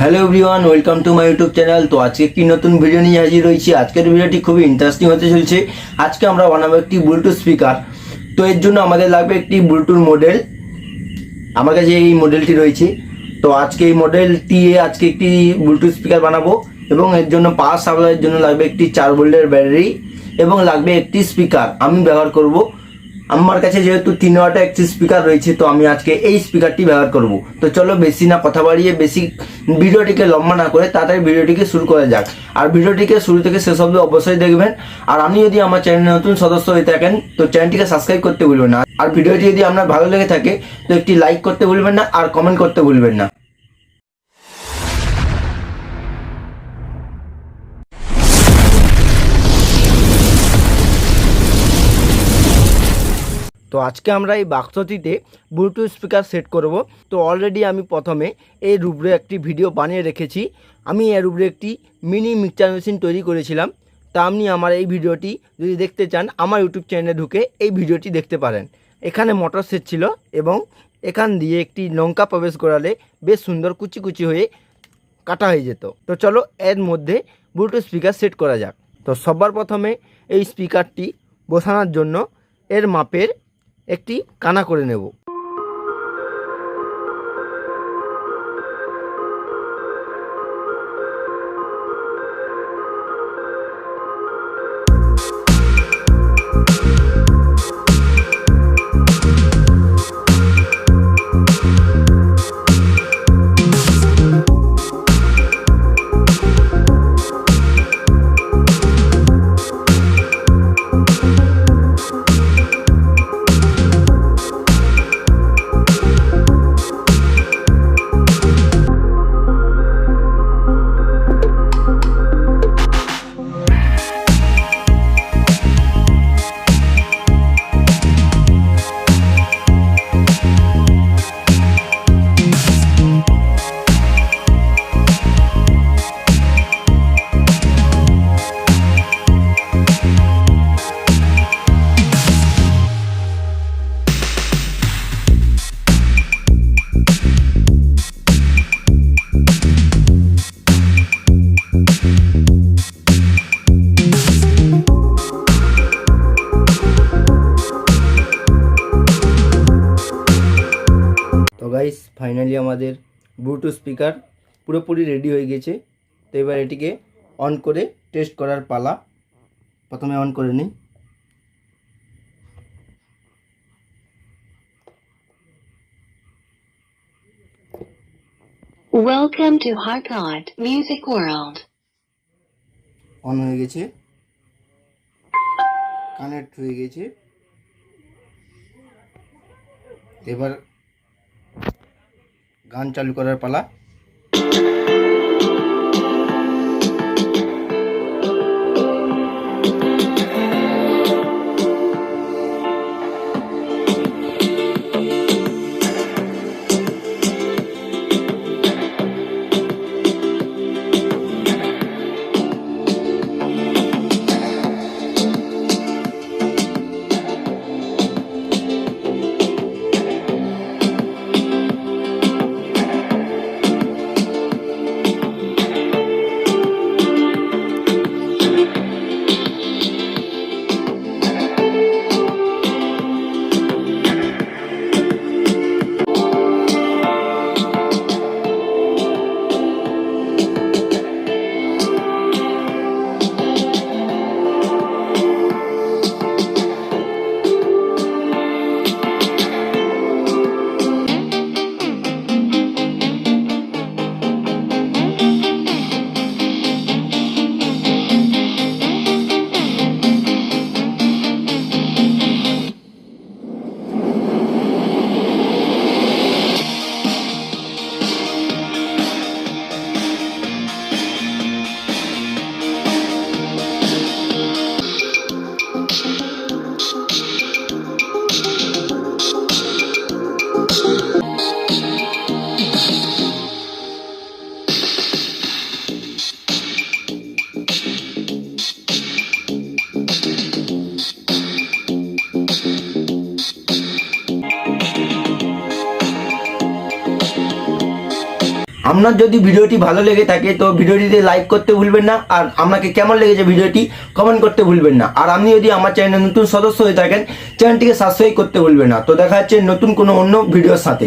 Hello everyone welcome to my YouTube channel তো আজকে একটি নতুন ভিডিও নিয়ে হাজির রয়েছি আজকের ভিডিওটি খুবই ইন্টারেস্টিং হতে চলছে। আজকে আমরা বানাবো একটি ব্লুটুথ স্পিকার তো এর জন্য আমাদের লাগবে একটি ব্লুটুথ মডেল আমার কাছে এই মডেলটি রয়েছে। তো আজকে এই মডেলটি আজকে একটি ব্লুটুথ স্পিকার বানাবো এবং এর জন্য পাওয়ার সাপ্লাইয়ের জন্য লাগবে একটি চার ভোল্টের ব্যাটারি এবং লাগবে একটি স্পিকার আমি ব্যবহার করব। আমার কাছে যেহেতু তিন ওয়াটের একটি স্পিকার রয়েছে, তো আমি আজকে এই স্পিকারটি ব্যবহার করব। তো চলো বেশি না কথা বাড়িয়ে, বেশি ভিডিওটিকে লম্বা না করে তাড়াতাড়ি ভিডিওটিকে শুরু করা যাক। আর ভিডিওটিকে শুরু থেকে শেষ অবধি অবশ্যই দেখবেন। আর আপনি যদি আমার চ্যানেলে নতুন সদস্য হয়ে থাকেন, তো চ্যানেলটিকে সাবস্ক্রাইব করতে ভুলবেন না। আর ভিডিওটি যদি আপনার ভালো লেগে থাকে, তো একটি লাইক করতে ভুলবেন না, আর কমেন্ট করতে ভুলবেন না। তো আজকে আমরা এই বাক্সটিতে ব্লুটুথ স্পিকার সেট করব। তো অলরেডি আমি প্রথমে এই রুবরে একটি ভিডিও বানিয়ে রেখেছি। আমি এর রুবরে একটি মিনি মিক্সচার মেশিন তৈরি করেছিলাম। তা আপনি আমার এই ভিডিওটি যদি দেখতে চান, আমার ইউটিউব চ্যানেলে ঢুকে এই ভিডিওটি দেখতে পারেন। এখানে মোটর সেট ছিল এবং এখান দিয়ে একটি লঙ্কা প্রবেশ করালে বেশ সুন্দর কুচি কুচি হয়ে কাটা হয়ে যেত। তো চলো এর মধ্যে ব্লুটুথ স্পিকার সেট করা যাক। তো সবার প্রথমে এই স্পিকারটি বসানোর জন্য এর মাপের একটি কানা করে নেব। ফাইনালি আমাদের ব্লুটুথ স্পিকার পুরোপুরি রেডি হয়ে গেছে। তো এবার এটিকে অন করে টেস্ট করার পালা। প্রথমে অন করে নিই। Welcome to Harkot Music World. On হয়ে গেছে। কানেক্ট হয়ে গেছে। এবার গান চালু করার পালা। Thank you. আপনার যদি ভিডিওটি ভালো লেগে থাকে, তো ভিডিওটিতে লাইক করতে ভুলবেন না, আর আপনাকে কেমন লেগেছে ভিডিওটি কমেন্ট করতে ভুলবেন না। আর আপনি যদি আমার চ্যানেলে নতুন সদস্য হয়ে থাকেন চ্যানেলটিকে সাবস্ক্রাইব করতে ভুলবেন না। তো দেখা যাচ্ছে নতুন কোনো অন্য ভিডিওর সাথে।